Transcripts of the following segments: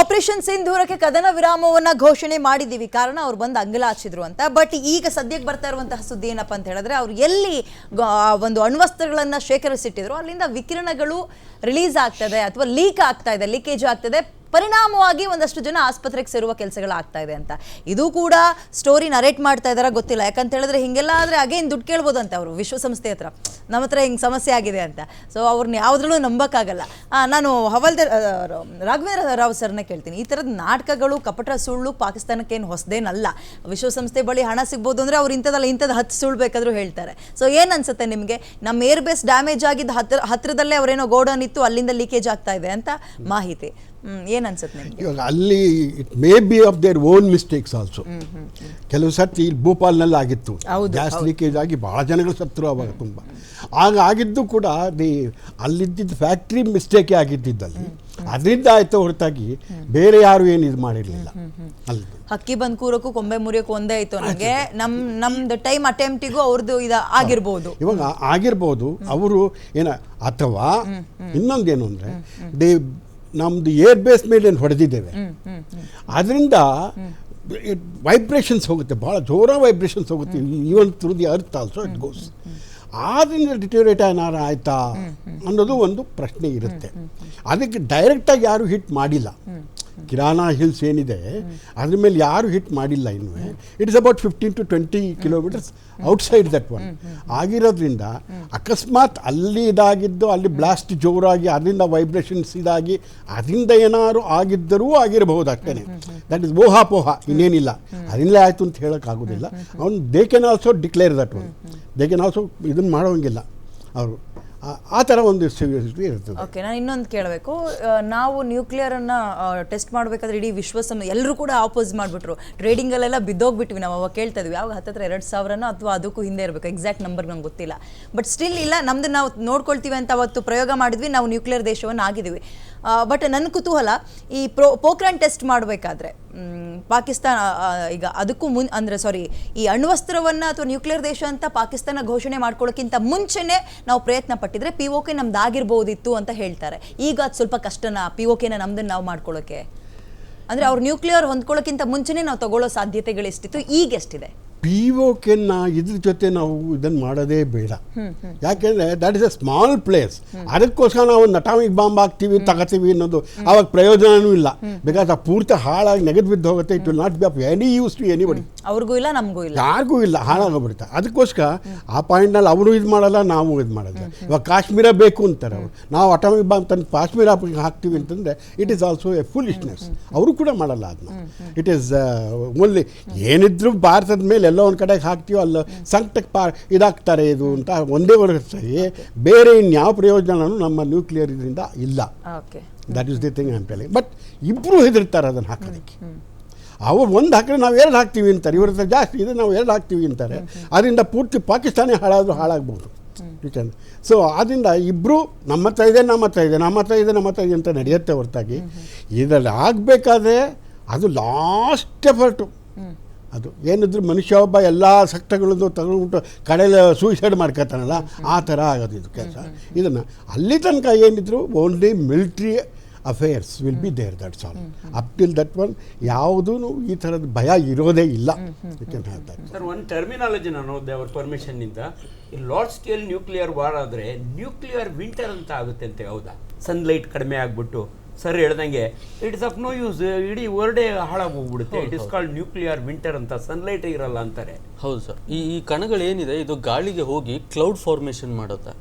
Operation ಸಿಂಧೂರಕ್ಕೆ ಕದನ ವಿರಾಮವನ್ನ ಘೋಷಣೆ ಮಾಡಿದ್ದೀವಿ. ಕಾರಣ ಅವ್ರು ಬಂದು ಅಂಗಲಾಚಿದ್ರು ಅಂತ. ಬಟ್ ಈಗ ಸದ್ಯಕ್ಕೆ ಬರ್ತಾ ಇರುವಂತಹ ಸುದ್ದಿ ಏನಪ್ಪ ಅಂತ ಹೇಳಿದ್ರೆ, ಅವ್ರು ಎಲ್ಲಿ ಒಂದು ಅಣ್ವಸ್ತ್ರಗಳನ್ನ ಶೇಖರಿಸಿಟ್ಟಿದ್ರು, ಅಲ್ಲಿಂದ ವಿಕಿರಣಗಳು ರಿಲೀಸ್ ಆಗ್ತದೆ ಅಥವಾ ಲೀಕ್ ಆಗ್ತಾ ಇದೆ ಲೀಕೇಜ್ ಆಗ್ತದೆ. ಪರಿಣಾಮವಾಗಿ ಒಂದಷ್ಟು ಜನ ಆಸ್ಪತ್ರೆಗೆ ಸೇರುವ ಕೆಲಸಗಳಾಗ್ತಾ ಇದೆ ಅಂತ. ಇದು ಕೂಡ ಸ್ಟೋರಿ ನರೇಟ್ ಮಾಡ್ತಾ ಇದಾರ ಗೊತ್ತಿಲ್ಲ. ಯಾಕಂತ ಹೇಳಿದ್ರೆ ಹಿಂಗೆಲ್ಲ ಆದರೆ ಅಗೇನ್ ದುಡ್ಡು ಕೇಳ್ಬೋದಂತೆ ಅವರು. ವಿಶ್ವಸಂಸ್ಥೆ ಹತ್ರ. ನಮ್ಮ ಹತ್ರ ಹಿಂಗೆ ಸಮಸ್ಯೆ ಆಗಿದೆ ಅಂತ. ಸೊ ಅವ್ರನ್ನ ಯಾವುದ್ರಲ್ಲೂ ನಂಬಕ್ಕಾಗಲ್ಲ. ನಾನು ಹವಲ್ದ ರಾಘವೇಂದ್ರ ರಾವ್ ಸರ್ನ ಕೇಳ್ತೀನಿ. ಈ ಥರದ ನಾಟಕಗಳು ಕಪಟ ಸುಳ್ಳು ಪಾಕಿಸ್ತಾನಕ್ಕೆ ಏನು ಹೊಸದೇನಲ್ಲ. ವಿಶ್ವಸಂಸ್ಥೆ ಬಳಿ ಹಣ ಸಿಗ್ಬೋದು ಅಂದರೆ ಅವ್ರು ಇಂಥದಲ್ಲ ಇಂಥದ್ದು ಹತ್ತು ಸುಳ್ಳು ಬೇಕಾದರೂ ಹೇಳ್ತಾರೆ. ಸೊ ಏನು ಅನ್ಸುತ್ತೆ ನಿಮಗೆ? ನಮ್ಮ ಏರ್ ಬೇಸ್ ಡ್ಯಾಮೇಜ್ ಆಗಿದ್ದ ಹತ್ತಿರ ಹತ್ರದಲ್ಲೇ ಅವರೇನೋ ಗೋಡನ್ ಇತ್ತು, ಅಲ್ಲಿಂದ ಲೀಕೇಜ್ ಆಗ್ತಾ ಇದೆ ಅಂತ ಮಾಹಿತಿ. ಏನು ಅನ್ಸುತ್ತೆ ನಿಮಗೆ? ಇವಾಗ ಅಲ್ಲಿ it may be of their own mistakes also ಕೆಲವು ಸರ್ತಿ ಇಲ್ಲಿ ಭೋಪಾಲ್ನಲ್ಲಿ ಆಗಿತ್ತು. ಗ್ಯಾಸ್ ಲೀಕೇಜ್ ಆಗಿ ಭಾಳ ಜನಗಳು ಸತ್ರು ಅವಾಗ ತುಂಬ. ಆಗ ಆಗಿದ್ದು ಕೂಡ ದಿ ಅಲ್ಲಿದ್ದಿದ್ದು ಫ್ಯಾಕ್ಟ್ರಿ ಮಿಸ್ಟೇಕೇ ಆಗಿದ್ದಿದ್ದಲ್ಲಿ. ಅದರಿಂದ ಆಯ್ತು ಹೊರತಾಗಿ ಬೇರೆ ಯಾರು ಏನು ಇದು ಮಾಡಿರಲಿಲ್ಲ. ಅಲ್ಲಿ. ಹಕ್ಕಿ ಬಂದ್ ಕೂರಕ್ಕೂ ಕೊಂಬೆ ಮುರಿಯೋಕ್ಕೂ ಒಂದೇ ಆಯ್ತು ನನಗೆ ನಮ್ ನಮ್ದು ಟೈಮ್ ಅಟೆಂಪ್ಟಿಗೂ ಅವ್ರದ್ದು ಇದು ಆಗಿರ್ಬೋದು. ಇವಾಗ ಆಗಿರ್ಬೋದು ಅವರು ಏನ ಅಥವಾ ಇನ್ನೊಂದೇನು ಅಂದರೆ ದೇ ನಮ್ಮದು ಏರ್ ಬೇಸ್ ಮೇಲೆ ಹೊಡೆದಿದ್ದೇವೆ? ಅದರಿಂದ ವೈಬ್ರೇಷನ್ಸ್ ಹೋಗುತ್ತೆ ಭಾಳ ಜೋರ ವೈಬ್ರೇಷನ್ಸ್ ಹೋಗುತ್ತೆ. Even through the earth also it goes ಆದ್ರಿಂದ ಡಿಟೋರೇಟ್ ಏನಾರು ಆಯ್ತಾ ಅನ್ನೋದು ಒಂದು ಪ್ರಶ್ನೆ ಇರುತ್ತೆ. ಅದಕ್ಕೆ ಡೈರೆಕ್ಟಾಗಿ ಯಾರು ಹಿಟ್ ಮಾಡಿಲ್ಲ. ಕಿರಾನಾ ಹಿಲ್ಸ್ ಏನಿದೆ, ಅದ್ರ ಮೇಲೆ ಯಾರು ಹಿಟ್ ಮಾಡಿಲ್ಲ ಇನ್ನೂ. It is about fifteen to twenty kilometers outside that one ಆಗಿರೋದ್ರಿಂದ ಅಕಸ್ಮಾತ್ ಅಲ್ಲಿ ಇದಾಗಿದ್ದು, ಅಲ್ಲಿ ಬ್ಲಾಸ್ಟ್ ಜೋರಾಗಿ, ಅದರಿಂದ ವೈಬ್ರೇಷನ್ಸ್ ಇದಾಗಿ, ಅದರಿಂದ ಏನಾದ್ರು ಆಗಿದ್ದರೂ ಆಗಿರಬಹುದು ಅಷ್ಟೇ ದಟ್ ಇಸ್ ಮೋಹಾಪೋಹ ಇನ್ನೇನಿಲ್ಲ. ಅದರಿಂದಲೇ ಆಯಿತು ಅಂತ ಹೇಳೋಕ್ಕಾಗೋದಿಲ್ಲ ಅವ್ನು they can also declare that one they can also ಇದನ್ನು ಮಾಡೋಂಗಿಲ್ಲ. ಅವರು. ಆ ಥರ ಒಂದು ಸಿವಿಯರ್ಸಿಟಿ ಇರ್ತದೆ. ಓಕೆ ನಾನು ಇನ್ನೊಂದು ಕೇಳಬೇಕು. ನಾವು ನ್ಯೂಕ್ಲಿಯರನ್ನು ಟೆಸ್ಟ್ ಮಾಡಬೇಕಾದ್ರೆ ಇಡೀ ವಿಶ್ವಸಂ ಎಲ್ಲರೂ ಕೂಡ ಆಪೋಸ್ ಮಾಡಿಬಿಟ್ರು. ಟ್ರೇಡಿಂಗಲ್ಲೆಲ್ಲ ಬಿದ್ದೋಗ್ಬಿಟ್ವಿ ನಾವು, ಅವಾಗ ಕೇಳ್ತಾ ಇದ್ವಿ. ಯಾವಾಗ ಹತ್ತತ್ರ ಎರಡು ಸಾವಿರನೋ ಅಥವಾ ಅದಕ್ಕೂ ಹಿಂದೆ ಇರಬೇಕು. ಎಕ್ಸಾಕ್ಟ್ ನಂಬರ್ ನಂಗೆ ಗೊತ್ತಿಲ್ಲ. ಬಟ್ ಸ್ಟಿಲ್ ಇಲ್ಲ, ನಮ್ದು ನಾವು ನೋಡ್ಕೊಳ್ತೀವಿ ಅಂತ ಅವತ್ತು ಪ್ರಯೋಗ ಮಾಡಿದ್ವಿ. ನಾವು ನ್ಯೂಕ್ಲಿಯರ್ ದೇಶವನ್ನು ಆಗಿದ್ದೀವಿ. ಬಟ್ ನನ್ನ ಕುತೂಹಲ, ಈ ಪ್ರೋ ಪೋಕ್ರಾನ್ ಟೆಸ್ಟ್ ಮಾಡಬೇಕಾದ್ರೆ ಪಾಕಿಸ್ತಾನ ಈಗ ಅದಕ್ಕೂ ಮುನ್, ಅಂದರೆ ಸಾರಿ ಈ ಅಣ್ವಸ್ತ್ರವನ್ನು ಅಥವಾ ನ್ಯೂಕ್ಲಿಯರ್ ದೇಶ ಅಂತ ಪಾಕಿಸ್ತಾನ ಘೋಷಣೆ ಮಾಡ್ಕೊಳ್ಳೋಕ್ಕಿಂತ ಮುಂಚೆನೇ ನಾವು ಪ್ರಯತ್ನ ಪಟ್ಟಿದ್ರೆ ಪಿ ಓ ಕೆ ನಮ್ದು ಆಗಿರ್ಬೋದಿತ್ತು ಅಂತ ಹೇಳ್ತಾರೆ. ಈಗ ಅದು ಸ್ವಲ್ಪ ಕಷ್ಟನಾ? ಪಿ ಓ ಕೆನ ನಮ್ದನ್ನ ನಾವು ಮಾಡ್ಕೊಳ್ಳೋಕೆ ಅಂದರೆ ಅವ್ರು ನ್ಯೂಕ್ಲಿಯರ್ ಹೊಂದ್ಕೊಳ್ಳೋಕ್ಕಿಂತ ಮುಂಚೆನೇ ನಾವು ತಗೊಳ್ಳೋ ಸಾಧ್ಯತೆಗಳು ಎಷ್ಟಿತ್ತು ಈಗ ಎಷ್ಟಿದೆ? ಪಿ ಓ ಕೆನ ಇದ್ರ ಜೊತೆ ನಾವು ಇದನ್ನು ಮಾಡೋದೇ ಬೇಡ. ಯಾಕೆಂದ್ರೆ that is a small place ಅದಕ್ಕೋಸ್ಕರ ನಾವು ಒಂದು ಅಟಾಮಿಕ್ ಬಾಂಬ್ ಹಾಕ್ತೀವಿ ತಗೋತೀವಿ ಅನ್ನೋದು ಅವಾಗ ಪ್ರಯೋಜನವೂ ಇಲ್ಲ. ಬಿಕಾಸ್ ಆ ಪೂರ್ತಿ ಹಾಳಾಗಿ ನೆಗೆದು ಬಿದ್ದು ಹೋಗುತ್ತೆ it will not be of any use to anybody ಅವ್ರಿಗೂ ಇಲ್ಲ ನಮಗೂ ಇಲ್ಲ. ಯಾರಿಗೂ ಇಲ್ಲ ಹಾಳಾಗೋಗ್ಬಿಡುತ್ತೆ ಅದಕ್ಕೋಸ್ಕರ ಆ ಪಾಯಿಂಟ್ನಲ್ಲಿ ಅವರು ಇದು ಮಾಡಲ್ಲ ನಾವು ಇದು ಮಾಡಲ್ಲ. ಇವಾಗ ಕಾಶ್ಮೀರ ಬೇಕು ಅಂತಾರೆ ಅವರು. ನಾವು ಅಟಾಮಿಕ್ ಬಾಂಬ್ ತಂದು ಕಾಶ್ಮೀರ ಹಾಕ್ತೀವಿ ಅಂತಂದರೆ it is also a foolishness ಅವರು ಕೂಡ ಮಾಡಲ್ಲ ಅದನ್ನ ಇಟ್ ಈಸ್ ಓನ್ಲಿ ಏನಿದ್ರು ಭಾರತದ ಮೇಲೆ ಎಲ್ಲೋ ಒಂದು ಕಡೆಗೆ ಹಾಕ್ತೀವೋ ಅಲ್ಲ ಸಂಕಟಕ್ಕೆ ಪಾ ಇದಾಗ್ತಾರೆ ಇದು ಅಂತ ಒಂದೇ ವರ್ಷಕ್ಕೆ ಬೇರೆ ಇನ್ಯಾವ ಪ್ರಯೋಜನನೂ ನಮ್ಮ ನ್ಯೂಕ್ಲಿಯರ್ ಇದರಿಂದ ಇಲ್ಲ. Okay that is the thing am telling but ಇಬ್ಬರು ಹೆದರ್ತಾರೆ ಅದನ್ನು ಹಾಕೋದಕ್ಕೆ. ಅವ್ರು ಒಂದು ಹಾಕಿದ್ರೆ ನಾವು ಎರಡು ಹಾಕ್ತೀವಿ ಅಂತಾರೆ. ಇವ್ರ ಜಾಸ್ತಿ ಇದೆ ನಾವು ಎರಡು ಹಾಕ್ತೀವಿ ಅಂತಾರೆ. ಅದರಿಂದ ಪೂರ್ತಿ ಪಾಕಿಸ್ತಾನೇ ಹಾಳಾದರೂ ಹಾಳಾಗ್ಬೋದು. ಸೊ ಆದ್ದರಿಂದ ಇಬ್ಬರು ನಮ್ಮ ಹತ್ರ ಇದೆ, ನಮ್ಮ ಹತ್ರ ಇದೆ, ನಮ್ಮ ಹತ್ರ ಇದೆ, ನಮ್ಮ ಹತ್ರ ಇದೆ ಅಂತ ನಡೆಯುತ್ತೆ ಹೊರತಾಗಿ. ಇದರಲ್ಲಿ ಆಗಬೇಕಾದ್ರೆ ಅದು ಲಾಸ್ಟ್ ಎಫರ್ಟು ಅದು ಏನಿದ್ರು ಮನುಷ್ಯ ಒಬ್ಬ ಎಲ್ಲ ಸಕ್ತಗಳನ್ನು ತಗೊಂಡ್ಬಿಟ್ಟು ಕಡೆಯಲ್ಲಿ ಸೂಸೈಡ್ ಮಾಡ್ಕೊತಾನಲ್ಲ, ಆ ಥರ ಆಗೋದು ಇದು ಕೆಲಸ. ಇದನ್ನು ಅಲ್ಲಿ ತನಕ ಏನಿದ್ರು only military affairs will be there that's all up till that one ಯಾವುದೂ ಈ ಥರದ ಭಯ ಇರೋದೇ ಇಲ್ಲ. ಸರ್ ಒಂದು ಟರ್ಮಿನಾಲಜಿ ನಾನು ಓದಿದೆ ಅವ್ರ ಪರ್ಮಿಷನ್ನಿಂದ ಲಾರ್ಡ್ ಸ್ಕೇಲ್ ನ್ಯೂಕ್ಲಿಯರ್ ವಾರ್ ಆದರೆ ನ್ಯೂಕ್ಲಿಯರ್ ವಿಂಟರ್ ಅಂತ ಆಗುತ್ತೆ ಅಂತ ಹೌದಾ? ಸನ್ಲೈಟ್ ಕಡಿಮೆ ಆಗಿಬಿಟ್ಟು ಸರ್ ಹೇಳ್ದಂಗೆ it is of no use ಇಡೀ ವರ್ಡೇ ಹಾಳಾಗಿ ಹೋಗ್ಬಿಡುತ್ತೆ. It is called nuclear winter ಅಂತ ಸನ್ಲೈಟ್ ಇರಲ್ಲ ಅಂತಾರೆ. ಹೌದು ಸರ್. ಈ ಈ ಕಣಗಳು ಏನಿದೆ ಇದು ಗಾಳಿಗೆ ಹೋಗಿ ಕ್ಲೌಡ್ ಫಾರ್ಮೇಷನ್ ಮಾಡುತ್ತೆ.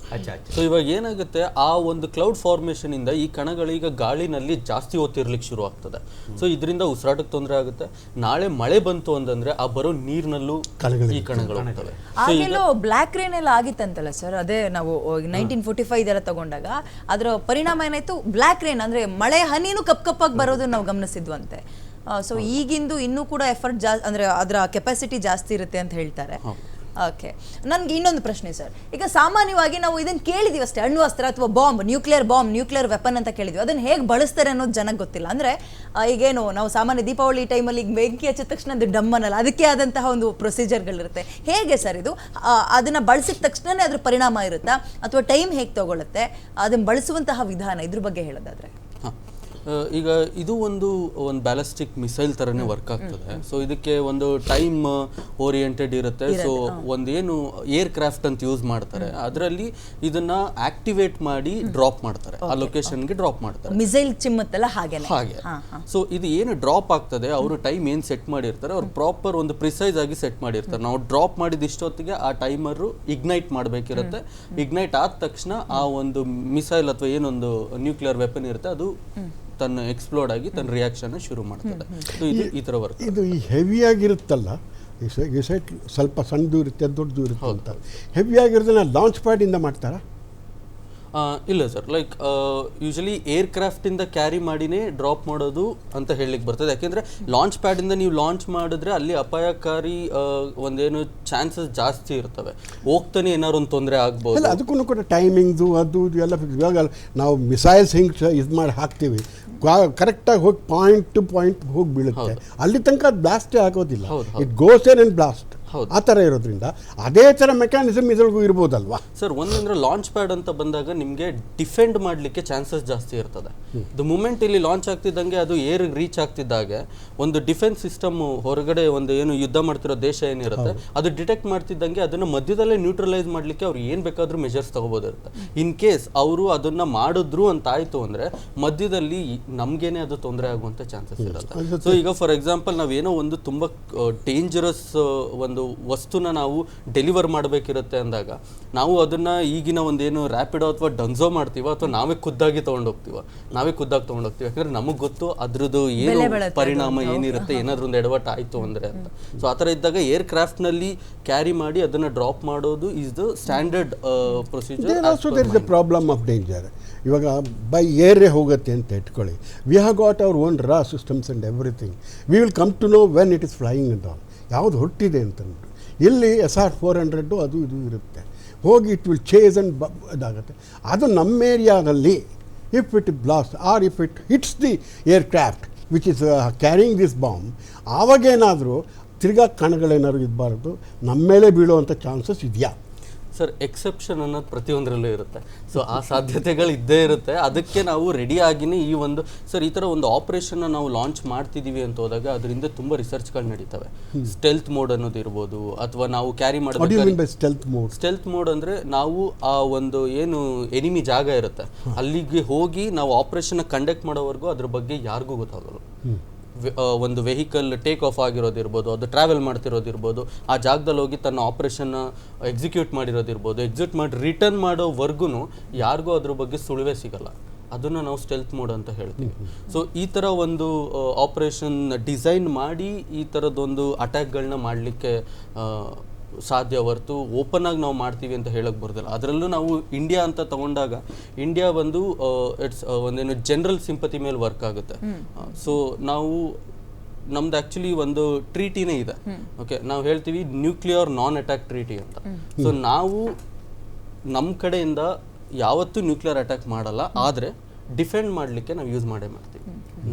ಸೊ ಇವಾಗ ಏನಾಗುತ್ತೆ ಆ ಒಂದು ಕ್ಲೌಡ್ ಫಾರ್ಮೇಷನ್ ಇಂದ ಈ ಕಣಗಳು ಈಗ ಗಾಳಿನಲ್ಲಿ ಜಾಸ್ತಿ ಹೊತ್ತಿರ್ಲಿಕ್ಕೆ ಶುರು ಆಗ್ತದೆ. ಸೊ ಇದರಿಂದ ಉಸಿರಾಟಕ್ಕೆ ತೊಂದರೆ ಆಗುತ್ತೆ. ನಾಳೆ ಮಳೆ ಬಂತು ಅಂತಂದ್ರೆ ಆ ಬರೋ ನೀರಿನಲ್ಲೂ ಕಣಗಳು ಈ ಕಣಗಳು ಹೋಗ್ತವೆ. ಆಗೆಲ್ಲೋ ಬ್ಲ್ಯಾಕ್ ರೇನ್ ಎಲ್ಲ ಆಗಿತ್ತಂತಲ್ಲ ಸರ್ ಅದೇ ನಾವು ನೈನ್ಟೀನ್ ಫೋರ್ಟಿ ಫೈವ್ ಇದೆಲ್ಲ ತಗೊಂಡಾಗ ಅದರ ಪರಿಣಾಮ ಏನಾಯ್ತು? ಬ್ಲಾಕ್ ರೇನ್ ಅಂದ್ರೆ ಮಳೆ ಹನಿನೂ ಕಪ್ ಕಪ್ಪಾಗಿ ಬರೋದು ನಾವು ಗಮನಿಸಿದ್ವಂತೆ. ಸೊ ಈಗಿಂದು ಇನ್ನೂ ಕೂಡ ಎಫರ್ಟ್ ಜಾ ಅಂದ್ರೆ ಅದರ ಕೆಪಾಸಿಟಿ ಜಾಸ್ತಿ ಇರುತ್ತೆ ಅಂತ ಹೇಳ್ತಾರೆ. ಓಕೆ ನನ್ಗೆ ಇನ್ನೊಂದು ಪ್ರಶ್ನೆ ಸರ್ ಈಗ ಸಾಮಾನ್ಯವಾಗಿ ನಾವು ಇದನ್ನ ಕೇಳಿದೀವಿ ಅಷ್ಟೇ ಅಣ್ವಸ್ತ್ರ ಅಥವಾ bomb nuclear bomb nuclear weapon ಅಂತ ಕೇಳಿದ್ವಿ. ಅದನ್ನ ಹೇಗೆ ಬಳಸ್ತಾರೆ ಅನ್ನೋದು ಜನಕ್ಕೆ ಗೊತ್ತಿಲ್ಲ. ಅಂದ್ರೆ ಈಗೇನು ನಾವು ಸಾಮಾನ್ಯ ದೀಪಾವಳಿ ಟೈಮಲ್ಲಿ ಈಗ ಬೆಂಕಿ ಹಚ್ಚಿದ ತಕ್ಷಣ ಅದು ಡಮ್ಮನಲ್ಲ ಅದಕ್ಕೆ ಆದಂತಹ ಒಂದು ಪ್ರೊಸೀಜರ್ಗಳಿರುತ್ತೆ ಹೇಗೆ ಸರ್ ಇದು? ಅದನ್ನ ಬಳಸಿದ ತಕ್ಷಣನೇ ಅದ್ರ ಪರಿಣಾಮ ಇರುತ್ತಾ? ಅಥವಾ ಟೈಮ್ ಹೇಗೆ ತಗೊಳುತ್ತೆ? ಅದನ್ನ ಬಳಸುವಂತಹ ವಿಧಾನ ಇದ್ರ ಬಗ್ಗೆ ಹೇಳೋದಾದ್ರೆ. ಈಗ ಇದು ಒಂದು ಒಂದು ಬ್ಯಾಲಿಸ್ಟಿಕ್ ಮಿಸೈಲ್ ಥರನೇ ವರ್ಕ್ ಆಗ್ತದೆ. ಸೊ ಇದಕ್ಕೆ ಒಂದು ಟೈಮ್ ಓರಿಯೆಂಟೆಡ್ ಇರುತ್ತೆ. ಸೊ ಒಂದೇನು ಏರ್ ಕ್ರಾಫ್ಟ್ ಅಂತ ಯೂಸ್ ಮಾಡ್ತಾರೆ. ಅದರಲ್ಲಿ ಇದನ್ನ ಆಕ್ಟಿವೇಟ್ ಮಾಡಿ ಡ್ರಾಪ್ ಮಾಡ್ತಾರೆ. ಆ ಲೊಕೇಶನ್ಗೆ ಡ್ರಾಪ್ ಮಾಡ್ತಾರೆ. ಮಿಸೈಲ್ ಚಿಮ್ಮತ್ತಲ್ಲ ಹಾಗೆ. ಹಾಗೆ ಸೊ ಇದು ಏನು ಡ್ರಾಪ್ ಆಗ್ತದೆ ಅವರು ಟೈಮ್ ಏನು ಸೆಟ್ ಮಾಡಿರ್ತಾರೆ ಅವ್ರು ಪ್ರಾಪರ್ ಒಂದು ಪ್ರಿಸೈಸ್ ಆಗಿ ಸೆಟ್ ಮಾಡಿರ್ತಾರೆ. ನಾವು ಡ್ರಾಪ್ ಮಾಡಿದ ಇಷ್ಟೊತ್ತಿಗೆ ಆ ಟೈಮರು ಇಗ್ನೈಟ್ ಮಾಡಬೇಕಿರುತ್ತೆ. ಇಗ್ನೈಟ್ ಆದ ತಕ್ಷಣ ಆ ಒಂದು ಮಿಸೈಲ್ ಅಥವಾ ಏನೊಂದು ನ್ಯೂಕ್ಲಿಯರ್ ವೆಪನ್ ಇರುತ್ತೆ ಅದು ತನ್ನ ಎಕ್ಸ್ಪ್ಲೋಡ್ ಆಗಿ ತನ್ನ ರಿಯಾಕ್ಷನ್ ಶುರು ಮಾಡ್ತದೆ. ಸೊ ಇದು ಈ ಥರ ವರ್ಕ್ ಇದು ಈ ಹೆವಿಯಾಗಿರುತ್ತಲ್ಲ ಸ್ವಲ್ಪ ಸಣ್ಣದು ಇರುತ್ತೆ ದೊಡ್ಡದು ಇರುತ್ತೆ ಅಂತ. ಹೆವಿಯಾಗಿರೋದನ್ನ ಲಾಂಚ್ ಪ್ಯಾಡಿಂದ ಮಾಡ್ತಾರಾ? ಇಲ್ಲ ಸರ್ ಲೈಕ್ ಯೂಶಲಿ ಏರ್ ಕ್ರಾಫ್ಟಿಂದ ಕ್ಯಾರಿ ಮಾಡಿನೇ ಡ್ರಾಪ್ ಮಾಡೋದು ಅಂತ ಹೇಳಲಿಕ್ಕೆ ಬರ್ತದೆ. ಯಾಕೆಂದರೆ ಲಾಂಚ್ ಪ್ಯಾಡಿಂದ ನೀವು ಲಾಂಚ್ ಮಾಡಿದ್ರೆ ಅಲ್ಲಿ ಅಪಾಯಕಾರಿ ಒಂದೇನು ಚಾನ್ಸಸ್ ಜಾಸ್ತಿ ಇರ್ತವೆ. ಹೋಗ್ತಾನೆ ಏನಾದ್ರು ಒಂದು ತೊಂದರೆ ಆಗ್ಬೋದು. ಅದಕ್ಕೂ ಕೂಡ ಟೈಮಿಂಗ್ದು ಅದು ಇದು ಎಲ್ಲ. ಇವಾಗ ನಾವು ಮಿಸೈಲ್ಸ್ ಹಿಂಗೆ ಇದು ಮಾಡಿ ಹಾಕ್ತೀವಿ. ಕರೆಕ್ಟಾಗಿ ಹೋಗಿ ಪಾಯಿಂಟ್ ಟು ಪಾಯಿಂಟ್ ಹೋಗಿ ಬೀಳುತ್ತೆ. ಅಲ್ಲಿ ತನಕ ಅದು ಬ್ಲಾಸ್ಟೇ ಆಗೋದಿಲ್ಲ. It goes in and blast. ಆ ಥರ ಇರೋದ್ರಿಂದ ಅದೇ ಥರ ಮೆಕ್ಯಾನಿಸಮ್ ಇದ್ರಿಗೂ ಇರ್ಬೋದಲ್ವಾ? ಸರ್ ಒಂದಂದ್ರೆ ಲಾಂಚ್ ಪ್ಯಾಡ್ ಅಂತ ಬಂದಾಗ ನಿಮಗೆ ಡಿಫೆಂಡ್ ಮಾಡಲಿಕ್ಕೆ ಚಾನ್ಸಸ್ ಜಾಸ್ತಿ ಇರ್ತದೆ. ದ ಮೂಮೆಂಟ್ ಇಲ್ಲಿ ಲಾಂಚ್ ಆಗ್ತಿದ್ದಂಗೆ ಅದು ಏರ್ ರೀಚ್ ಆಗ್ತಿದ್ದಾಗೆ ಒಂದು ಡಿಫೆನ್ಸ್ ಸಿಸ್ಟಮ್ ಹೊರಗಡೆ ಒಂದು ಏನು ಯುದ್ಧ ಮಾಡ್ತಿರೋ ದೇಶ ಏನಿರುತ್ತೆ ಅದು ಡಿಟೆಕ್ಟ್ ಮಾಡ್ತಿದ್ದಂಗೆ ಅದನ್ನ ಮಧ್ಯದಲ್ಲೇ ನ್ಯೂಟ್ರಲೈಸ್ ಮಾಡಲಿಕ್ಕೆ ಅವ್ರು ಏನು ಬೇಕಾದ್ರೂ ಮೆಜರ್ಸ್ ತಗೋಬೋದಿರುತ್ತೆ. ಇನ್ ಕೇಸ್ ಅವರು ಅದನ್ನ ಮಾಡಿದ್ರು ಅಂತ ಆಯ್ತು ಅಂದ್ರೆ ಮಧ್ಯದಲ್ಲಿ ನಮ್ಗೇನೆ ಅದು ತೊಂದರೆ ಆಗುವಂತ ಚಾನ್ಸಸ್ ಇರುತ್ತೆ. ಸೊ ಈಗ ಫಾರ್ ಎಕ್ಸಾಂಪಲ್ ನಾವೇನೋ ಒಂದು ತುಂಬಾ ಡೇಂಜರಸ್ ಒಂದು ವಸ್ತುನ ನಾವು ಡೆಲಿವರ್ ಮಾಡಬೇಕಿರುತ್ತೆ ಅಂದಾಗ ನಾವು ಅದನ್ನ ಈಗಿನ ಒಂದೇನು ರ್ಯಾಪಿಡೋ ಅಥವಾ ಡನ್ಸೋ ಮಾಡ್ತೀವ ಅಥವಾ ನಾವೇ ಖುದ್ದಾಗಿ ತೊಗೊಂಡೋಗ್ತೀವ ನಾವೇ ಖುದ್ದಾಗಿ ತೊಗೊಂಡೋಗ್ತೀವಿ ಯಾಕಂದ್ರೆ ನಮಗೆ ಗೊತ್ತು ಅದ್ರದ್ದು ಏನು ಪರಿಣಾಮ ಏನಿರುತ್ತೆ ಏನಾದ್ರೂ ಒಂದು ಎಡವಟ್ಟು ಆಯ್ತು ಅಂದ್ರೆ ಅಂತ. ಸೊ ಆ ಥರ ಇದ್ದಾಗ ಏರ್ ಕ್ರಾಫ್ಟ್ನಲ್ಲಿ ಕ್ಯಾರಿ ಮಾಡಿ ಅದನ್ನ ಡ್ರಾಪ್ ಮಾಡೋದು is the standard procedure there also there is the problem of danger ಇವಾಗ ಬೈ ಏರೇ ಹೋಗುತ್ತೆ ಅಂತ ಇಟ್ಕೊಳ್ಳಿ. We have got our own raw systems and everything we will come to know when it is flying ಅಂತ ಯಾವುದು ಹೊಟ್ಟಿದೆ ಅಂತಂದ್ಬಿಟ್ಟು ಇಲ್ಲಿ S R four hundred ಅದು ಇದು ಇರುತ್ತೆ. ಹೋಗಿ ಇಟ್ ವಿಲ್ ಚೇಸ್ ಆ್ಯಂಡ್ ಬ ಇದಾಗುತ್ತೆ. ಅದು ನಮ್ಮ ಏರಿಯಾದಲ್ಲಿ if it blast or if it hits the aircraft which is carrying this bomb ಆವಾಗೇನಾದರೂ ತಿರ್ಗಾ ಕಣಗಳೇನಾದ್ರು ಇರಬಾರ್ದು ನಮ್ಮ ಮೇಲೆ ಬೀಳುವಂಥ ಚಾನ್ಸಸ್ ಇದೆಯಾ? ಸರ್ ಎಕ್ಸೆಪ್ಷನ್ ಅನ್ನೋದು ಪ್ರತಿಯೊಂದರಲ್ಲೂ ಇರುತ್ತೆ. ಸೊ ಆ ಸಾಧ್ಯತೆಗಳು ಇದ್ದೇ ಇರುತ್ತೆ. ಅದಕ್ಕೆ ನಾವು ರೆಡಿ ಆಗಿನೇ ಈ ಒಂದು ಸರ್ ಈ ಥರ ಒಂದು ಆಪರೇಷನ್ನ ನಾವು ಲಾಂಚ್ ಮಾಡ್ತಿದ್ದೀವಿ ಅಂತ ಹೋದಾಗ ಅದರಿಂದ ತುಂಬ ರಿಸರ್ಚ್ಗಳು ನಡೀತವೆ. ಸ್ಟೆಲ್ತ್ ಮೋಡ್ ಅನ್ನೋದು ಇರ್ಬೋದು ಅಥವಾ ನಾವು ಕ್ಯಾರಿ ಮಾಡಬೇಕು by stealth mode stealth mode ಅಂದ್ರೆ ನಾವು ಆ ಒಂದು ಏನು ಎನಿಮಿ ಜಾಗ ಇರುತ್ತೆ. ಅಲ್ಲಿಗೆ ಹೋಗಿ ನಾವು ಆಪರೇಷನ್ ಕಂಡಕ್ಟ್ ಮಾಡೋವರೆಗೂ ಅದ್ರ ಬಗ್ಗೆ ಯಾರಿಗೂ ಗೊತ್ತಾಗಲ್ಲ. ಒಂದು ವೆಹಿಕಲ್ ಟೇಕ್ ಆಫ್ ಆಗಿರೋದಿರ್ಬೋದು, ಅದು ಟ್ರಾವೆಲ್ ಮಾಡ್ತಿರೋದಿರ್ಬೋದು, ಆ ಜಾಗದಲ್ಲಿ ಹೋಗಿ ತನ್ನ ಆಪರೇಷನ್ ಎಕ್ಸಿಕ್ಯೂಟ್ ಮಾಡಿರೋದಿರ್ಬೋದು ಎಕ್ಸಿಕ್ಯೂಟ್ ಮಾಡಿ ರಿಟರ್ನ್ ಮಾಡೋವರೆಗೂ ಯಾರಿಗೂ ಅದ್ರ ಬಗ್ಗೆ ಸುಳಿವೇ ಸಿಗಲ್ಲ. ಅದನ್ನು ನಾವು ಸ್ಟೆಲ್ತ್ ಮೋಡ್ ಅಂತ ಹೇಳ್ತೀವಿ. ಸೊ ಈ ಥರ ಒಂದು ಆಪರೇಷನ್ ಡಿಸೈನ್ ಮಾಡಿ ಈ ಥರದ್ದೊಂದು ಅಟ್ಯಾಕ್ಗಳನ್ನ ಮಾಡಲಿಕ್ಕೆ ಸಾಧ್ಯ ಹೊರತು ಓಪನ್ ಆಗಿ ನಾವು ಮಾಡ್ತೀವಿ ಅಂತ ಹೇಳಕ್ ಬರೋದಿಲ್ಲ. ಅದರಲ್ಲೂ ನಾವು ಇಂಡಿಯಾ ಅಂತ ತಗೊಂಡಾಗ ಇಂಡಿಯಾ ಬಂದು ಇಟ್ಸ್ ಒಂದೇನು ಜನರಲ್ ಸಿಂಪತಿ ಮೇಲೆ ವರ್ಕ್ ಆಗುತ್ತೆ. ಸೊ ನಾವು ನಮ್ದು ಆಕ್ಚುಲಿ ಒಂದು ಟ್ರೀಟಿನೇ ಇದೆ. ಓಕೆ ನಾವು ಹೇಳ್ತೀವಿ ನ್ಯೂಕ್ಲಿಯರ್ ನಾನ್ ಅಟ್ಯಾಕ್ ಟ್ರೀಟಿ ಅಂತ ಸೊ ನಾವು ನಮ್ಮ ಕಡೆಯಿಂದ ಯಾವತ್ತೂ ನ್ಯೂಕ್ಲಿಯರ್ ಅಟ್ಯಾಕ್ ಮಾಡಲ್ಲ. ಆದರೆ ಡಿಫೆಂಡ್ ಮಾಡಲಿಕ್ಕೆ ನಾವು ಯೂಸ್ ಮಾಡೇ ಮಾಡ್ತೀವಿ.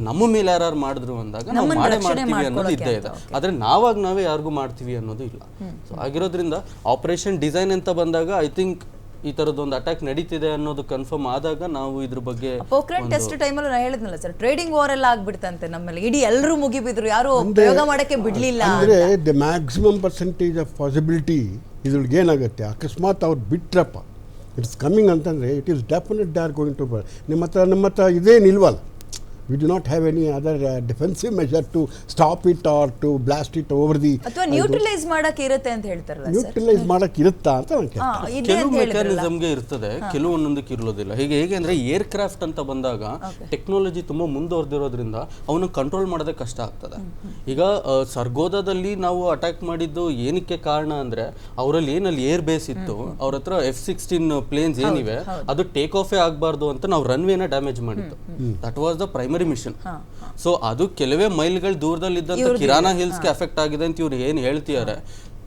ನಮ್ಮ ಮೇಲೆ ಯಾರು ಮಾಡಿದ್ರು ಅಂದಾಗ ನಾವು ಮಾಡೇ ಮಾಡ್ತೀವಿ ಅನ್ನೋದು ಇದ್ದೇ ಇದೆ. ಆದರೆ ನಾವಾಗ ನಾವೇ ಯಾರಿಗೂ ಮಾಡ್ತೀವಿ ಅನ್ನೋದು ಇಲ್ಲ. ಸೊ ಆಗಿರೋದ್ರಿಂದ ಆಪರೇಷನ್ ಡಿಸೈನ್ ಅಂತ ಬಂದಾಗ ಐ ಥಿಂಕ್ ಈ ಥರದ್ದೊಂದು ಅಟ್ಯಾಕ್ ನಡೀತಿದೆ ಅನ್ನೋದು ಕನ್ಫರ್ಮ್ ಆದಾಗ ನಾವು ಇದ್ರ ಬಗ್ಗೆ ಪೋಖ್ರಾನ್ ಟೆಸ್ಟ್ ಅಲ್ಲಿ ನಾನು ಹೇಳಿದ್ನಲ್ಲ ಸರ್ ಟ್ರೇಡಿಂಗ್ ವಾರ್ ಎಲ್ಲ ಆಗ್ಬಿಡ್ತಂತೆ ನಮ್ಮಲ್ಲಿ. ಇಡೀ ಎಲ್ಲರೂ ಮುಗಿಬಿದ್ರು ಯಾರು ಪ್ರಯೋಗ ಮಾಡಕ್ಕೆ ಬಿಡ್ಲಿಲ್ಲ ಅಂದ್ರೆ the maximum percentage of possibility ಇದ್ರೊಳಗೆ ಏನಾಗುತ್ತೆ? ಅಕಸ್ಮಾತ್ ಅವ್ರು ಬಿಟ್ರಪ್ಪ. ಇಟ್ಸ್ ಕಮ್ಮಿಂಗ್ ಅಂತಂದರೆ it is definite they are going to ನಿಮ್ಮ ಹತ್ರ ನಮ್ಮ ಹತ್ರ ಇದೇನಿಲ್ವಲ್ಲ we do not have any other defensive measure to stop it or to blast it over the ಅಥವಾ ನ್ಯೂಟ್ರಲೈಸ್ ಮಾಡಕ್ಕೆ ಇರುತ್ತೆ ಅಂತ ಹೇಳ್ತಾರಲ್ಲ ಸರ್? ನ್ಯೂಟ್ರಲೈಸ್ ಮಾಡಕ್ಕೆ ಇರುತ್ತಾ ಅಂತ ನಾನು ಕೇಳ್ತೀನಿ. ಹಾ ಇದೆ ಕೆಲವು ಮೆಕ್ಯಾನಿಸಮ್ಗೆ ಇರ್ತದೆ ಕೆಲವು ಒಂದೊಂದಕ್ಕೆ ಇರೋದಿಲ್ಲ ಹೀಗೆ ಹೇಗೆ ಅಂದ್ರೆ ಏರ್ ಕ್ರಾಫ್ಟ್ ಅಂತ ಬಂದಾಗ ಟೆಕ್ನಾಲಜಿ ತುಂಬಾ ಮುಂದುವರೆದಿರೋದ್ರಿಂದ ಅವನು ಕಂಟ್ರೋಲ್ ಮಾಡೋದೇ ಕಷ್ಟ ಆಗ್ತದೆ. ಈಗ ಸರ್ಗೋದಾದಲ್ಲಿ ನಾವು ಅಟ್ಯಾಕ್ ಮಾಡಿದ್ದು ಏನಕ್ಕೆ ಕಾರಣ ಅಂದ್ರೆ ಅವರಲ್ಲಿ ಏನಲ್ಲಿ ಏರ್ ಬೇಸ್ ಇತ್ತು ಅವ್ರ ಹತ್ರ ಎಫ್ ಸಿಕ್ಸ್ಟೀನ್ ಪ್ಲೇನ್ಸ್ ಏನಿವೆ ಅದು ಟೇಕ್ ಆಫೇ ಆಗಬಾರ್ದು ಅಂತ ನಾವು ರನ್ವೇನ ಡ್ಯಾಮೇಜ್ ಮಾಡಿದ್ದು. That was the primary mission so ಅದು ಕೆಲವೇ ಮೈಲ್ಗಳ ದೂರದಲ್ಲಿದ್ದಂಥ ಕಿರಾನಾ ಹಿಲ್ಸ್ಗೆ ಎಫೆಕ್ಟ್ ಆಗಿದೆ ಅಂತ ಇವ್ರು ಏನು ಹೇಳ್ತಿದ್ದಾರೆ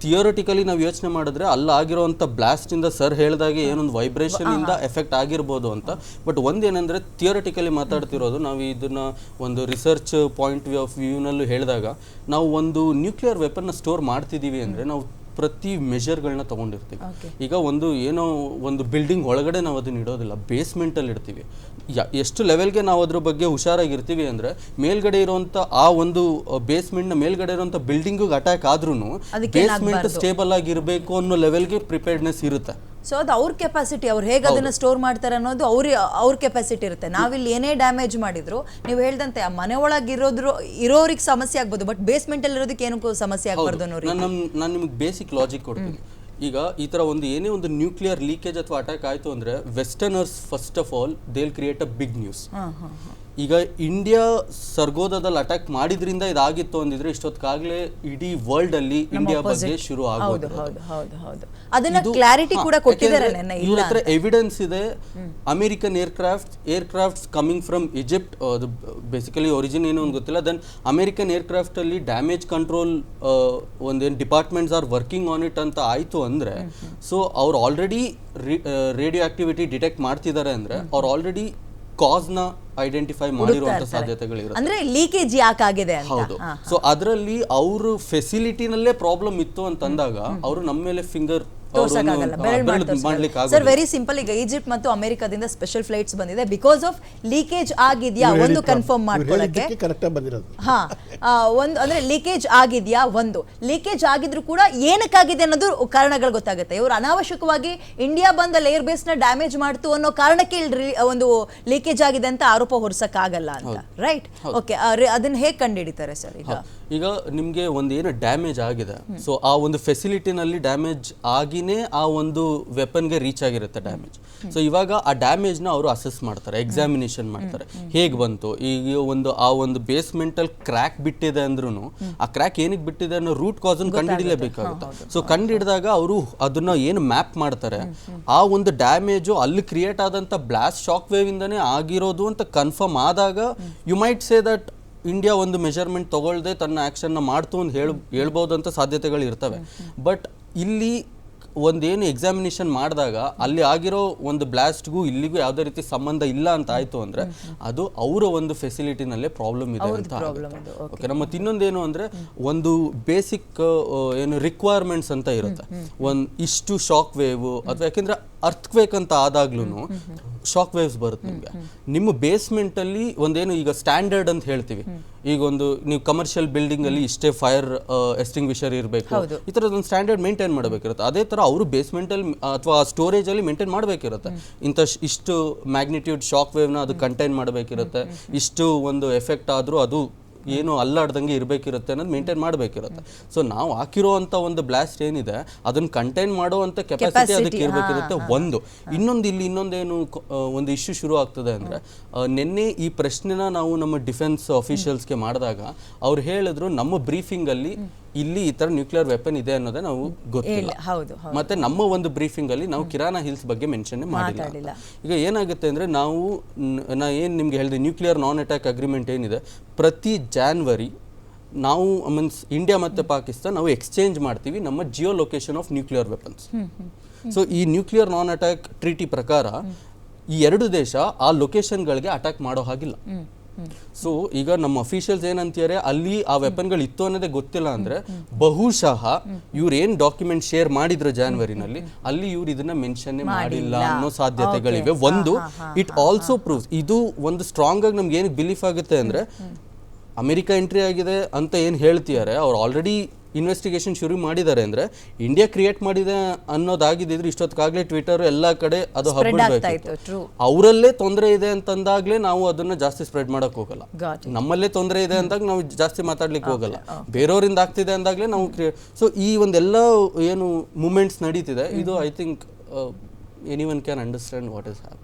ಥಿಯೋರಿಟಿಕಲಿ ನಾವು ಯೋಚನೆ ಮಾಡಿದ್ರೆ ಅಲ್ಲಾಗಿರೋಂಥ ಬ್ಲಾಸ್ಟ್ ಇಂದ ಸರ್ ಹೇಳಿದಾಗೆ ಏನೊಂದು ವೈಬ್ರೇಷನ್ ಇಂದ ಎಫೆಕ್ಟ್ ಆಗಿರ್ಬೋದು ಅಂತ. ಬಟ್ ಒಂದೇನೆಂದ್ರೆ ಥಿಯೋರಿಟಿಕಲಿ ಮಾತಾಡ್ತಿರೋದು ನಾವು ಇದನ್ನ ಒಂದು ರಿಸರ್ಚ್ ಪಾಯಿಂಟ್ ವ್ಯೂ ಆಫ್ ವ್ಯೂನಲ್ಲೂ ಹೇಳಿದಾಗ ನಾವು ಒಂದು ನ್ಯೂಕ್ಲಿಯರ್ ವೆಪನ್ನ ಸ್ಟೋರ್ ಮಾಡ್ತಿದ್ದೀವಿ ಅಂದ್ರೆ ನಾವು ಪ್ರತಿ ಮೆಷರ್ಗಳನ್ನ ತಗೊಂಡಿರ್ತೀವಿ. ಈಗ ಒಂದು ಏನೋ ಒಂದು ಬಿಲ್ಡಿಂಗ್ ಒಳಗಡೆ ನಾವು ಅದನ್ನ ಇಡೋದಿಲ್ಲ ಬೇಸ್ಮೆಂಟ್ ಅಲ್ಲಿ ಇಡ್ತೀವಿ. ಎಷ್ಟು ಲೆವೆಲ್ಗೆ ನಾವು ಅದ್ರ ಬಗ್ಗೆ ಹುಷಾರಾಗಿರ್ತೀವಿ ಅಂದ್ರೆ ಮೇಲ್ಗಡೆ ಇರುವಂತ ಆ ಒಂದು ಬೇಸ್ಮೆಂಟ್ನ ನ ಮೇಲ್ಗಡೆ ಇರುವಂತ ಬಿಲ್ಡಿಂಗ್ ಅಟ್ಯಾಕ್ ಆದ್ರೂ ಬೇಸ್ಮೆಂಟ್ ಸ್ಟೇಬಲ್ ಆಗಿರಬೇಕು ಅನ್ನೋ ಲೆವೆಲ್ಗೆ ಪ್ರಿಪೇರ್ಡ್ನೆಸ್ ಇರುತ್ತೆ. ಸೊ ಅದು ಅವ್ರ ಕೆಪಾಸಿಟಿ ಅವ್ರು ಹೇಗೆ ಅದನ್ನ ಸ್ಟೋರ್ ಮಾಡ್ತಾರೆ ಅನ್ನೋದು ಅವ್ರ ಅವ್ರ ಕೆಪಾಸಿಟಿ ಇರುತ್ತೆ. ನಾವಿಲ್ಲಿ ಏನೇ ಡ್ಯಾಮೇಜ್ ಮಾಡಿದ್ರು ನೀವು ಹೇಳ್ದಂತೆ ಆ ಮನೆ ಒಳಗೆ ಇರೋದ್ರು ಇರೋರಿಗೆ ಸಮಸ್ಯೆ ಆಗ್ಬೋದು ಬಟ್ ಬೇಸ್ಮೆಂಟ್ ಅಲ್ಲಿ ಇರೋದಕ್ಕೆ ಏನಕ್ಕೂ ಸಮಸ್ಯೆ ಆಗ್ಬಾರ್ದು ಅನ್ನೋ ನಾನು ನಾನು ನಿಮ್ಗೆ ಬೇಸಿಕ್ ಲಾಜಿಕ್ ಕೊಡ್ತೀನಿ. ಈಗ ಈ ತರ ಒಂದು ಏನೇ ಒಂದು ನ್ಯೂಕ್ಲಿಯರ್ ಲೀಕೇಜ್ ಅಥವಾ ಅಟ್ಯಾಕ್ ಆಯ್ತು ಅಂದ್ರೆ westerners first of all they'll create a big news ಈಗ ಇಂಡಿಯಾ ಸರ್ಗೋದದಲ್ಲಿ ಅಟ್ಯಾಕ್ ಮಾಡಿದ್ರಿಂದ ಇದಾಗಿತ್ತು ಅಂದಿದ್ರೆ ಇಷ್ಟೊತ್ತಾಗಲೇ ಇಡೀ ವರ್ಲ್ಡ್ ಅಲ್ಲಿ ಇಂಡಿಯಾ ಬಗ್ಗೆ ಶುರು ಹೌದು ಆಗೋದು. ಹೌದು ಹೌದು ಹೌದು. ಅದನ್ನ ಕ್ಲಾರಿಟಿ ಕೂಡ ಕೊಟ್ಟಿದ್ದಾರೆ ನೆನ್ನೆ ಇವ್ರ ಹತ್ರ ಎವಿಡೆನ್ಸ್ ಇದೆ. American aircraft aircraft coming from Egypt ಅದು ಬೇಸಿಕಲಿ ಒರಿಜಿನ್ ಏನು ಅಂತ ಗೊತ್ತಿಲ್ಲ. ದೆನ್ ಅಮೆರಿಕನ್ ಏರ್ಕ್ರಾಫ್ಟ್ ಅಲ್ಲಿ ಡ್ಯಾಮೇಜ್ ಕಂಟ್ರೋಲ್ ಒಂದೇನು departments are working on it ಅಂತ ಆಯ್ತು ಅಂದ್ರೆ ಸೊ ಅವ್ರು ಆಲ್ರೆಡಿ ರೇಡಿಯೋ ಆಕ್ಟಿವಿಟಿ ಡಿಟೆಕ್ಟ್ ಮಾಡ್ತಿದ್ದಾರೆ ಅಂದ್ರೆ ಅವ್ರು ಆಲ್ರೆಡಿ ಕಾಸ್ನ ಐಡೆಂಟಿಫೈ ಮಾಡಿರುವಂತ ಸಾಧ್ಯತೆಗಳಿರುತ್ತೆ. ಅಂದ್ರೆ ಲೀಕೇಜ್ ಯಾಕಾಗಿದೆ ಅಂತ. ಹೌದು. ಸೊ ಅದರಲ್ಲಿ ಅವರು ಫೆಸಿಲಿಟಿನಲ್ಲೇ ಪ್ರಾಬ್ಲಮ್ ಇತ್ತು ಅಂತ ಅಂದಾಗ ಅವರು ನಮ್ಮ ಮೇಲೆ ಫಿಂಗರ್. ಸರ್ ವೆರಿ ಸಿಂಪಲ್ ಈಗ ಈಜಿಪ್ಟ್ ಮತ್ತು ಅಮೆರಿಕದಿಂದ ಸ್ಪೆಷಲ್ ಫ್ಲೈಟ್ಸ್ ಬಂದಿದೆ. ಬಿಕಾಸ್ ಆಫ್ ಲೀಕೇಜ್ ಆಗಿದ್ಯಾ ಒಂದು ಕನ್ಫರ್ಮ್ ಮಾಡ್ಕೊಳ್ಳಕ್ಕೆ ಹಾ ಒಂದು ಅಂದ್ರೆ ಲೀಕೇಜ್ ಆಗಿದ್ಯಾ ಒಂದು? ಲೀಕೇಜ್ ಆಗಿದ್ರು ಕೂಡ ಏನಕ್ಕಾಗಿದೆ ಅನ್ನೋದು ಕಾರಣಗಳು ಗೊತ್ತಾಗುತ್ತೆ. ಇವರು ಅನಾವಶ್ಯಕವಾಗಿ ಇಂಡಿಯಾ ಬಂದ ಲೇಯರ್ ಬೇಸ್ನ ಡ್ಯಾಮೇಜ್ ಮಾಡ್ತು ಅನ್ನೋ ಕಾರಣಕ್ಕೆ ಇಲ್ಲಿ ಒಂದು ಲೀಕೇಜ್ ಆಗಿದೆ ಅಂತ ಆರೋಪ ಹೊರಿಸಕ್ ಆಗಲ್ಲ ಅಂತ. ರೈಟ್ ಓಕೆ ಅದನ್ನ ಹೇಗೆ ಕಂಡುಹಿಡಿತಾರೆ ಸರ್ ಈಗ? ಈಗ ನಿಮಗೆ ಒಂದು ಏನು ಡ್ಯಾಮೇಜ್ ಆಗಿದೆ. ಸೊ ಆ ಒಂದು ಫೆಸಿಲಿಟಿನಲ್ಲಿ ಡ್ಯಾಮೇಜ್ ಆಗಿನೇ ಆ ಒಂದು ವೆಪನ್ಗೆ ರೀಚ್ ಆಗಿರುತ್ತೆ ಡ್ಯಾಮೇಜ್. ಸೊ ಇವಾಗ ಆ ಡ್ಯಾಮೇಜ್ನ ಅವರು ಅಸೆಸ್ ಮಾಡ್ತಾರೆ ಎಕ್ಸಾಮಿನೇಷನ್ ಮಾಡ್ತಾರೆ. ಹೇಗೆ ಬಂತು? ಈಗ ಒಂದು ಆ ಒಂದು ಬೇಸ್ಮೆಂಟಲ್ಲಿ ಕ್ರ್ಯಾಕ್ ಬಿಟ್ಟಿದೆ ಅಂದ್ರೂ ಆ ಕ್ರ್ಯಾಕ್ ಏನಕ್ಕೆ ಬಿಟ್ಟಿದೆ ಅನ್ನೋ ರೂಟ್ ಕಾಸನ್ನು ಅನ್ನು ಕಂಡುಹಿಡಿಯಬೇಕಾಗುತ್ತೆ. ಸೊ ಕಂಡುಹಿಡಿದಾಗ ಅವರು ಅದನ್ನ ಏನು ಮ್ಯಾಪ್ ಮಾಡ್ತಾರೆ ಆ ಒಂದು ಡ್ಯಾಮೇಜು ಅಲ್ಲಿ ಕ್ರಿಯೇಟ್ ಆದಂಥ ಬ್ಲಾಸ್ಟ್ ಶಾಕ್ ವೇವಿಂದನೇ ಇಂದಾನೇ ಆಗಿರೋದು ಅಂತ ಕನ್ಫರ್ಮ್ ಆದಾಗ you might say that India ಒಂದು ಮೆಜರ್ಮೆಂಟ್ ತಗೊಳ್ದೆ ತನ್ನ ಆ್ಯಕ್ಷನ್ನ ಮಾಡ್ತು ಅಂತ ಹೇಳ ಹೇಳ್ಬೋದಂತ ಸಾಧ್ಯತೆಗಳು ಇರ್ತವೆ. ಬಟ್ ಇಲ್ಲಿ ಒಂದೇನು ಎಕ್ಸಾಮಿನೇಷನ್ ಮಾಡಿದಾಗ ಅಲ್ಲಿ ಆಗಿರೋ ಒಂದು ಬ್ಲಾಸ್ಟ್ಗೂ ಇಲ್ಲಿಗೂ ಯಾವುದೇ ರೀತಿ ಸಂಬಂಧ ಇಲ್ಲ ಅಂತ ಆಯಿತು ಅಂದರೆ ಅದು ಅವರ ಒಂದು ಫೆಸಿಲಿಟಿನಲ್ಲೇ ಪ್ರಾಬ್ಲಮ್ ಇದೆ ಅಂತ ಓಕೆ ನಮ್ಮ ಇನ್ನೊಂದೇನು ಅಂದರೆ ಒಂದು ಬೇಸಿಕ್ ಏನು ರಿಕ್ವೈರ್ಮೆಂಟ್ಸ್ ಅಂತ ಇರುತ್ತೆ. ಒಂದು ಇಷ್ಟು ಶಾಕ್ ವೇವು ಅಥವಾ ಯಾಕೆಂದ್ರೆ ಅರ್ಥ್ಕ್ವೇಕ್ ಅಂತ ಆದಾಗ್ಲೂ ಶಾಕ್ ವೇವ್ಸ್ ಬರುತ್ತೆ ನಿಮಗೆ. ನಿಮ್ಮ ಬೇಸ್ಮೆಂಟ್ ಅಲ್ಲಿ ಒಂದೇನು ಈಗ ಸ್ಟ್ಯಾಂಡರ್ಡ್ ಅಂತ ಹೇಳ್ತೀವಿ. ಈಗ ಒಂದು ನೀವು ಕಮರ್ಷಿಯಲ್ ಬಿಲ್ಡಿಂಗ್ ಅಲ್ಲಿ ಇಷ್ಟೇ ಫೈರ್ ಎಸ್ಟಿಂಗ್ವಿಷರ್ ಇರಬೇಕು. ಈ ಥರದ ಒಂದು ಸ್ಟ್ಯಾಂಡರ್ಡ್ ಮೇಂಟೈನ್ ಮಾಡಬೇಕಿರುತ್ತೆ. ಅದೇ ಥರ ಅವರು ಬೇಸ್ಮೆಂಟ್ ಅಲ್ಲಿ ಅಥವಾ ಸ್ಟೋರೇಜ್ ಅಲ್ಲಿ ಮೇಂಟೈನ್ ಮಾಡಬೇಕಿರುತ್ತೆ. ಇಂಥ ಇಷ್ಟು ಮ್ಯಾಗ್ನಿಟ್ಯೂಡ್ ಶಾಕ್ ವೇವ್ನ ಅದು ಕಂಟೈನ್ ಮಾಡಬೇಕಿರುತ್ತೆ. ಇಷ್ಟು ಒಂದು ಎಫೆಕ್ಟ್ ಆದರೂ ಅದು ಏನು ಅಲ್ಲಾಡ್ದಂಗೆ ಇರಬೇಕಿರುತ್ತೆ ಅನ್ನೋದು ಮೇಂಟೈನ್ ಮಾಡಬೇಕಿರುತ್ತೆ. ಸೊ ನಾವು ಅಂತ ಒಂದು ಬ್ಲಾಸ್ಟ್ ಏನಿದೆ ಅದನ್ನ ಕಂಟೈನ್ ಮಾಡುವಂಥ ಕೆಪಾಸಿಟಿ ಅದಕ್ಕೆ ಇರಬೇಕಿರುತ್ತೆ ಒಂದು. ಇನ್ನೊಂದು ಇಲ್ಲಿ ಇನ್ನೊಂದೇನು ಒಂದು ಇಶ್ಯೂ ಶುರು ಆಗ್ತದೆ ಅಂದರೆ ನಿನ್ನೆ ಈ ಪ್ರಶ್ನೆನ ನಾವು ನಮ್ಮ ಡಿಫೆನ್ಸ್ ಅಫಿಷಿಯಲ್ಸ್ಗೆ ಮಾಡಿದಾಗ ಅವ್ರು ಹೇಳಿದ್ರು ನಮ್ಮ ಬ್ರೀಫಿಂಗಲ್ಲಿ ಇಲ್ಲಿ ಈ ತರ ನ್ಯೂಕ್ಲಿಯರ್ ವೆಪನ್ ಇದೆ ಅನ್ನೋದೇ ನಾವು ಗೊತ್ತಿಲ್ಲ. ಹೌದು ಮತ್ತೆ ನಮ್ಮ ಒಂದು ಬ್ರೀಫಿಂಗ್ ಅಲ್ಲಿ ನಾವು ಕಿರಾನ ಹಿಲ್ಸ್ ಬಗ್ಗೆ ಮೆನ್ಷನ್ ಮಾಡಿಲ್ಲ. ಈಗ ಏನಾಗುತ್ತೆ ಅಂದ್ರೆ ನಾವು ನ್- ನಾ ಏನು ನಿಮ್ಗೆ ಹೇಳಿದೆ ನ್ಯೂಕ್ಲಿಯರ್ ನಾನ್ ಅಟ್ಯಾಕ್ ಅಗ್ರಿಮೆಂಟ್ ಏನಿದೆ ಪ್ರತಿ ಜಾನ್ವರಿ ನಾವು ಮೀನ್ಸ್ ಇಂಡಿಯಾ ಮತ್ತೆ ಪಾಕಿಸ್ತಾನ್ ನಾವು ಎಕ್ಸ್ಚೇಂಜ್ ಮಾಡ್ತೀವಿ ನಮ್ಮ geolocation of nuclear weapons so ಈ ನ್ಯೂಕ್ಲಿಯರ್ ನಾನ್ ಅಟ್ಯಾಕ್ ಟ್ರೀಟಿ ಪ್ರಕಾರ ಈ ಎರಡು ದೇಶ ಆ ಲೊಕೇಶನ್ಗಳಿಗೆ ಅಟ್ಯಾಕ್ ಮಾಡೋ ಹಾಗಿಲ್ಲ. ಸೊ ಈಗ ನಮ್ಮ ಅಫಿಷಿಯಲ್ಸ್ ಏನಂತಾರೆ ಅಲ್ಲಿ ಆ ವೆಪನ್ಗಳು ಇತ್ತು ಅನ್ನೋದೇ ಗೊತ್ತಿಲ್ಲ ಅಂದ್ರೆ ಬಹುಶಃ ಇವ್ರು ಏನ್ ಡಾಕ್ಯುಮೆಂಟ್ ಶೇರ್ ಮಾಡಿದ್ರು ಜಾನ್ವರಿನಲ್ಲಿ ಅಲ್ಲಿ ಇವ್ರು ಇದನ್ನ ಮೆನ್ಷನ್ ಮಾಡಿಲ್ಲ ಅನ್ನೋ ಸಾಧ್ಯತೆಗಳಿವೆ. ಒಂದು ಇಟ್ ಆಲ್ಸೋ ಪ್ರೂವ್ಸ್ ಇದು ಒಂದು ಸ್ಟ್ರಾಂಗ್ ಆಗಿ ನಮ್ಗೆ ಏನಕ್ಕೆ ಬಿಲೀಫ್ ಆಗುತ್ತೆ ಅಂದ್ರೆ ಅಮೆರಿಕ ಎಂಟ್ರಿ ಆಗಿದೆ ಅಂತ ಏನು ಹೇಳ್ತಿದ್ದಾರೆ ಅವ್ರು ಆಲ್ರೆಡಿ ಇನ್ವೆಸ್ಟಿಗೇಷನ್ ಶುರು ಮಾಡಿದ್ದಾರೆ ಅಂದ್ರೆ ಇಂಡಿಯಾ ಕ್ರಿಯೇಟ್ ಮಾಡಿದೆ ಅನ್ನೋದಾಗಿದ್ದಿದ್ರೆ ಇಷ್ಟೊತ್ತಿಗಾಗಲೇ ಟ್ವಿಟರ್ ಎಲ್ಲ ಕಡೆ ಅದು true. ಅವರಲ್ಲೇ ತೊಂದರೆ ಇದೆ ಅಂತಂದಾಗ್ಲೇ ನಾವು ಅದನ್ನ ಜಾಸ್ತಿ ಸ್ಪ್ರೆಡ್ ಮಾಡಕ್ ಹೋಗಲ್ಲ. ನಮ್ಮಲ್ಲೇ ತೊಂದರೆ ಇದೆ ಅಂದಾಗ ನಾವು ಜಾಸ್ತಿ ಮಾತಾಡ್ಲಿಕ್ಕೆ ಹೋಗಲ್ಲ. ಬೇರೆಯವರಿಂದ ಆಗ್ತಿದೆ ಅಂದಾಗ್ಲೇ ನಾವು ಸೊ ಈ ಒಂದೆಲ್ಲ ಏನು ಮೂಮೆಂಟ್ಸ್ ನಡೀತಿದೆ ಇದು I think anyone can understand what is app